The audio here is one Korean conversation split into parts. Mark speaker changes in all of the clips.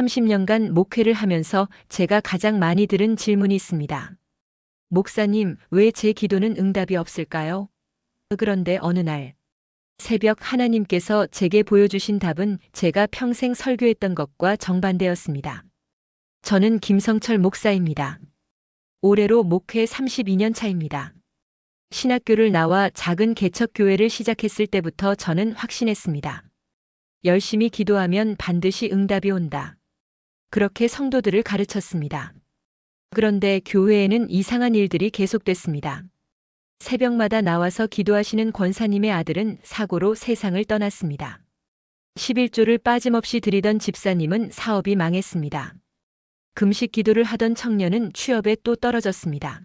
Speaker 1: 30년간 목회를 하면서 제가 가장 많이 들은 질문이 있습니다. 목사님, 왜 제 기도는 응답이 없을까요? 그런데 어느 날, 새벽 하나님께서 제게 보여주신 답은 제가 평생 설교했던 것과 정반대였습니다. 저는 김성철 목사입니다. 올해로 목회 32년 차입니다. 신학교를 나와 작은 개척교회를 시작했을 때부터 저는 확신했습니다. 열심히 기도하면 반드시 응답이 온다. 그렇게 성도들을 가르쳤습니다. 그런데 교회에는 이상한 일들이 계속됐습니다. 새벽마다 나와서 기도하시는 권사님의 아들은 사고로 세상을 떠났습니다. 11조를 빠짐없이 드리던 집사님은 사업이 망했습니다. 금식 기도를 하던 청년은 취업에 또 떨어졌습니다.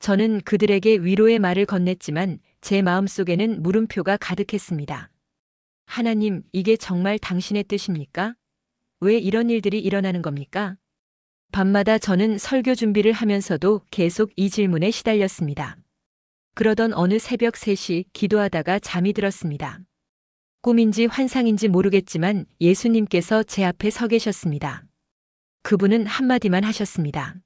Speaker 1: 저는 그들에게 위로의 말을 건넸지만 제 마음속에는 물음표가 가득했습니다. 하나님, 이게 정말 당신의 뜻입니까? 왜 이런 일들이 일어나는 겁니까? 밤마다 저는 설교 준비를 하면서도 계속 이 질문에 시달렸습니다. 그러던 어느 새벽 3시 기도하다가 잠이 들었습니다. 꿈인지 환상인지 모르겠지만 예수님께서 제 앞에 서 계셨습니다. 그분은 한마디만 하셨습니다.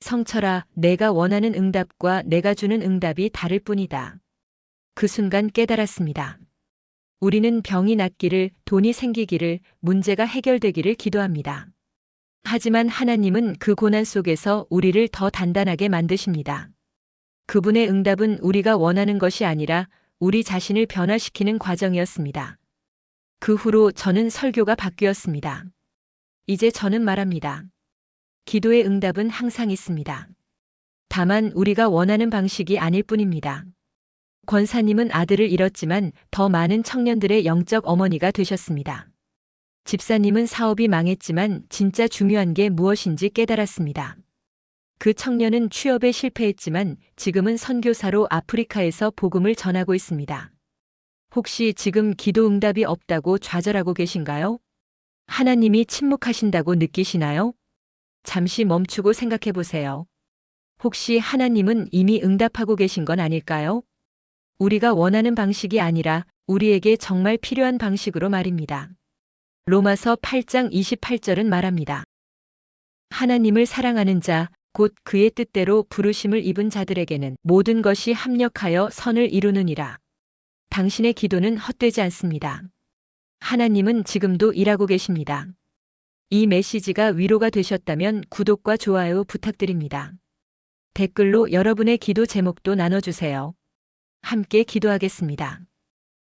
Speaker 1: 성철아, 내가 원하는 응답과 내가 주는 응답이 다를 뿐이다. 그 순간 깨달았습니다. 우리는 병이 낫기를, 돈이 생기기를, 문제가 해결되기를 기도합니다. 하지만 하나님은 그 고난 속에서 우리를 더 단단하게 만드십니다. 그분의 응답은 우리가 원하는 것이 아니라 우리 자신을 변화시키는 과정이었습니다. 그 후로 저는 설교가 바뀌었습니다. 이제 저는 말합니다. 기도의 응답은 항상 있습니다. 다만 우리가 원하는 방식이 아닐 뿐입니다. 권사님은 아들을 잃었지만 더 많은 청년들의 영적 어머니가 되셨습니다. 집사님은 사업이 망했지만 진짜 중요한 게 무엇인지 깨달았습니다. 그 청년은 취업에 실패했지만 지금은 선교사로 아프리카에서 복음을 전하고 있습니다. 혹시 지금 기도 응답이 없다고 좌절하고 계신가요? 하나님이 침묵하신다고 느끼시나요? 잠시 멈추고 생각해 보세요. 혹시 하나님은 이미 응답하고 계신 건 아닐까요? 우리가 원하는 방식이 아니라 우리에게 정말 필요한 방식으로 말입니다. 로마서 8장 28절은 말합니다. 하나님을 사랑하는 자, 곧 그의 뜻대로 부르심을 입은 자들에게는 모든 것이 합력하여 선을 이루느니라. 당신의 기도는 헛되지 않습니다. 하나님은 지금도 일하고 계십니다. 이 메시지가 위로가 되셨다면 구독과 좋아요 부탁드립니다. 댓글로 여러분의 기도 제목도 나눠주세요. 함께 기도하겠습니다.